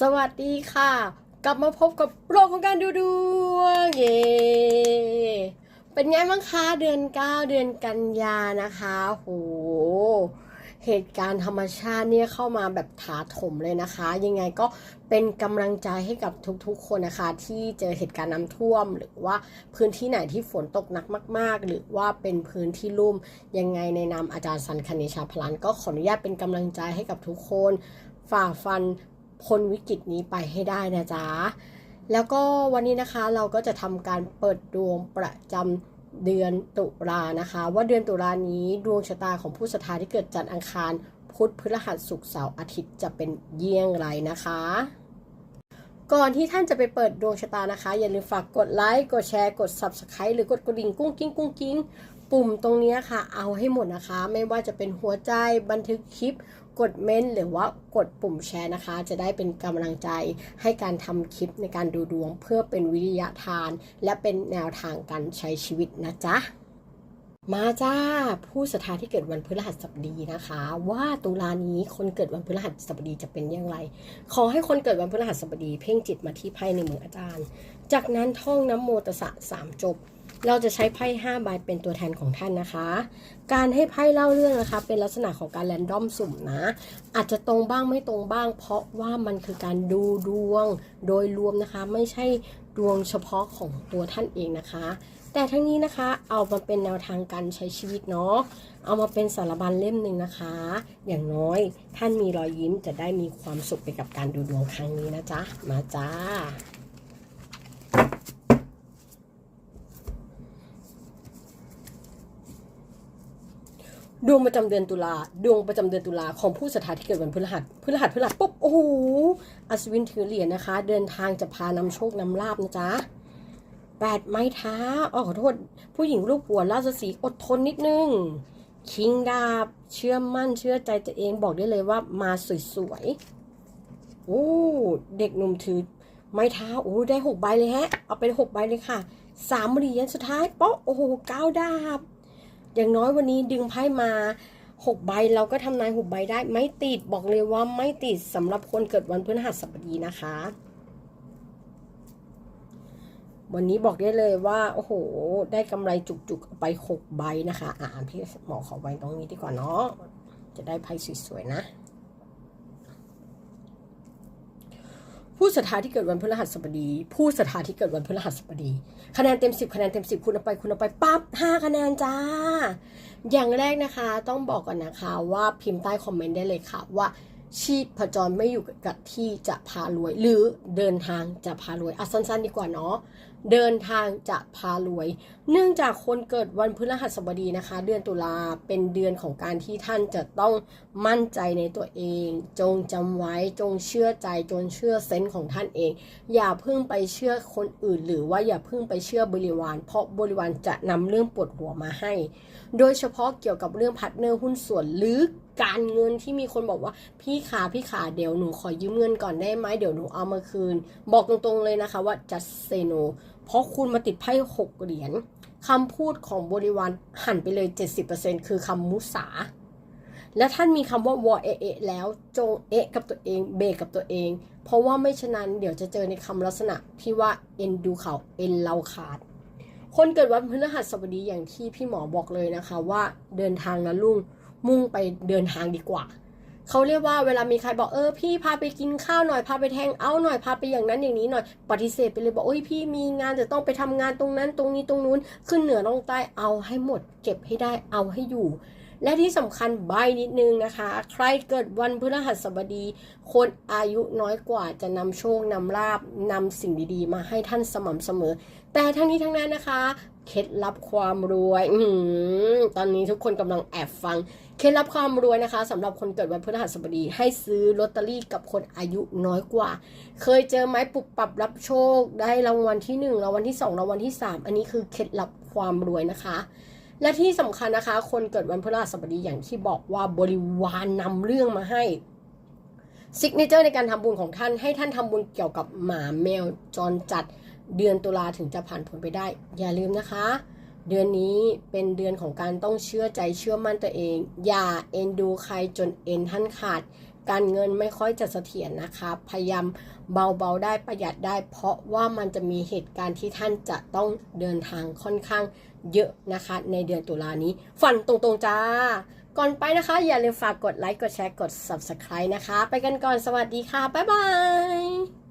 สวัสดีค่ะ กลับมาพบกับโลกของการดูดวงเย่เป็นไงบ้างคะเดือน9เดือนกันยานะคะโหเหตุการณ์ธรรมชาติเนี่ยเข้ามาแบบถาถมเลยนะคะ ยังไงก็เป็นกำลังใจให้กับทุกๆคนนะคะ ที่เจอเหตุการณ์น้ำท่วม หรือว่าพื้นที่ไหนที่ฝนตกหนักมาก ๆ หรือว่าเป็นพื้นที่ลุ่ม ยังไงในนามอาจารย์สันคณิชาพลันก็ขออนุญาตเป็นกำลังใจให้กับทุกคนฝ่าฟัน พ้นวิกฤตนี้ไปให้ได้นะจ๊ะ แล้วก็วันนี้นะคะเราก็จะทำการเปิดดวงประจำเดือนตุลานะคะ ว่าเดือนตุลานี้ดวงชะตาของผู้ศรัทธาที่เกิดจันทร์อังคารพุธพฤหัสศุกร์เสาร์อาทิตย์จะเป็นเยี่ยงไรนะคะ ก่อนที่ท่านจะไปเปิดดวงชะตานะคะ อย่าลืมฝากกดไลค์กดแชร์กด Subscribe หรือกดกระดิ่งกุ้งกิ้งกุ้งกิ้งปุ่มตรงนี้ค่ะ เอาให้หมดนะคะ ไม่ว่าจะเป็นหัวใจบันทึกคลิป กดเม้นหรือว่ากดปุ่มแชร์นะคะ จะได้เป็นกำลังใจให้การทำคลิปในการดูดวงเพื่อเป็นวิทยาทาน และเป็นแนวทางการใช้ชีวิตนะจ๊ะมาจ้าผู้ศรัทธาที่เกิดวันพฤหัสบดีนะคะ ว่าตุลานี้คนเกิดวันพฤหัสบดีจะเป็นอย่างไร ขอให้คนเกิดวันพฤหัสบดี เพ่งจิตมาที่ไพ่ในมืออาจารย์ จากนั้นท่องน้ำโมตสสะสามจบ เราจะใช้ไพ่ห้าใบเป็นตัวแทนของท่านนะคะ การให้ไพ่เล่าเรื่องนะคะ เป็นลักษณะของการแรนดอมสุ่มนะ อาจจะตรงบ้างไม่ตรงบ้าง เพราะว่ามันคือการดูดวงโดยรวมนะคะ ไม่ใช่ดวงเฉพาะของตัวท่านเองนะคะ แต่ทั้งนี้นะคะเอามาเป็นแนวทางการใช้ชีวิตเนาะเอามาเป็นสารบัญเล่มหนึ่งนะคะ อย่างน้อยท่านมีรอยยิ้มจะได้มีความสุขไปกับการดูดวงครั้งนี้นะจ๊ะมาจ้า ดวงประจำเดือนตุลาดวงประจำเดือนตุลาของผู้ศรัทธาที่เกิดวันพฤหัสพฤหัสพฤหัสปุ๊บโอ้โหอัศวินถือเหรียญนะคะ เดินทางจะพานำโชคนำลาบนะจ๊ะแปดไม้เท้าอ๋อขอโทษ ผู้หญิงรูปหัวราชสีอดทนนิดนึงคิงดาบ เชื่อมั่นเชื่อใจตัวเองบอกได้เลยว่ามาสวยๆโอ้เด็กหนุ่มถือไม้เท้าโอ้ได้หกใบเลยแฮะ เอาไปหกใบเลยค่ะสามเหรียญสุดท้ายป๊อโอ้โหเก้าดาบ อย่างน้อยวันนี้ดึงไพ่มาหกใบเราก็ทำนายหกใบได้ ไม่ติดบอกเลยว่าไม่ติดสำหรับคนเกิดวันพฤหัสบดีนะคะ วันนี้บอกได้เลยว่า โอ้โห ได้กำไรจุกๆไปหกใบนะคะ อ่านพี่หมอขอไว้ตรงนี้ดีกว่าเนาะจะได้ไพ่สวยๆนะ ผู้ศรัทธาที่เกิดวันพฤหัสบดี ผู้ศรัทธาที่เกิดวันพฤหัสบดี คะแนนเต็ม 10 คะแนนเต็ม 10 คุณเอาไปคุณเอาไปปั๊บ5คะแนนจ้า อย่างแรกนะคะต้องบอกก่อนนะคะว่าพิมพ์ใต้คอมเมนต์ได้เลยค่ะว่าชีพจรไม่อยู่กับที่จะพารวย หรือเดินทางจะพารวยอะสั้นๆดีกว่าเนาะ เดินทางจะพารวย เนื่องจากคนเกิดวันพฤหัสบดีนะคะ เดือนตุลาเป็นเดือนของการที่ท่านจะต้องมั่นใจในตัวเอง จงจำไว้จงเชื่อใจจงเชื่อเซนส์ของท่านเอง อย่าเพิ่งไปเชื่อคนอื่น หรือว่าอย่าเพิ่งไปเชื่อบริวาร เพราะบริวารจะนำเรื่องปวดหัวมาให้ โดยเฉพาะเกี่ยวกับเรื่องพาร์ทเนอร์หุ้นส่วนหรือการเงินที่มีคนบอกว่าพี่ขาพี่ขาเดี๋ยวหนูขอยืมเงินก่อนได้ไหมเดี๋ยวหนูเอามาคืน บอกตรงๆเลยนะคะว่า just say no เพราะคุณมาติดไพ่หกเหรียญคำพูดของบริวารหันไปเลย 70%คือคำมุสา และท่านมีคำว่าวอเอเอะแล้วจงเอะกับตัวเองเบรกกับตัวเอง เพราะว่าไม่ฉะนั้นเดี๋ยวจะเจอในคำลักษณะที่ว่าเอ็นดูเขาเอ็นเราขาด คนเกิดวันพฤหัสบดีอย่างที่พี่หมอบอกเลยนะคะว่าเดินทางนะลุงมุ่งไปเดินทางดีกว่า เขาเรียกว่าเวลามีใครบอกเออพี่พาไปกินข้าวหน่อยพาไปแทงเอาหน่อยพาไปอย่างนั้นอย่างนี้หน่อยปฏิเสธไปเลยบอกโอ้ยพี่มีงานจะต้องไปทำงานตรงนั้นตรงนี้ตรงนู้นขึ้นเหนือลงใต้เอาให้หมด เก็บให้ได้เอาให้อยู่ และที่สำคัญใบนิดนึงนะคะ ใครเกิดวันพฤหัสบดี คนอายุน้อยกว่าจะนำโชคนำลาบนำสิ่งดีๆ มาให้ท่านสม่ำเสมอ แต่ทั้งนี้ทั้งนั้นนะคะเคล็ดลับความรวย อืตอนนี้ทุกคนกำลังแอบฟัง เคล็ดลับความรวยนะคะสำหรับคนเกิดวันพฤหัสบดี ให้ซื้อลอตเตอรี่กับคนอายุน้อยกว่า เคยเจอไหมปุบปรับรับโชค ได้รางวัลที่หนึ่งรางวัลที่สองรางวัลที่สามอันนี้คือเคล็ดลับความรวยนะคะ และที่สำคัญนะคะ คนเกิดวันพฤหัสบดีอย่างที่บอกว่าบริวารนำเรื่องมาให้ซิกเนเจอร์ในการทำบุญของท่านให้ท่านทำบุญเกี่ยวกับหมาแมวจรจัดเดือนตุลาถึงจะผ่านผลไปได้ อย่าลืมนะคะ เดือนนี้เป็นเดือนของการต้องเชื่อใจเชื่อมั่นตัวเอง อย่าเอ็นดูใครจนเอ็นท่านขาด การเงินไม่ค่อยจะเสถียรนะคะ พยายามเบาๆได้ประหยัดได้ เพราะว่ามันจะมีเหตุการณ์ที่ท่านจะต้องเดินทางค่อนข้างเยอะนะคะ ในเดือนตุลานี้ ฝันตรงๆจ้า ก่อนไปนะคะ อย่าลืมฝากกดไลค์กดแชร์กด subscribe นะคะ ไปกันก่อนสวัสดีค่ะ บ๊ายบาย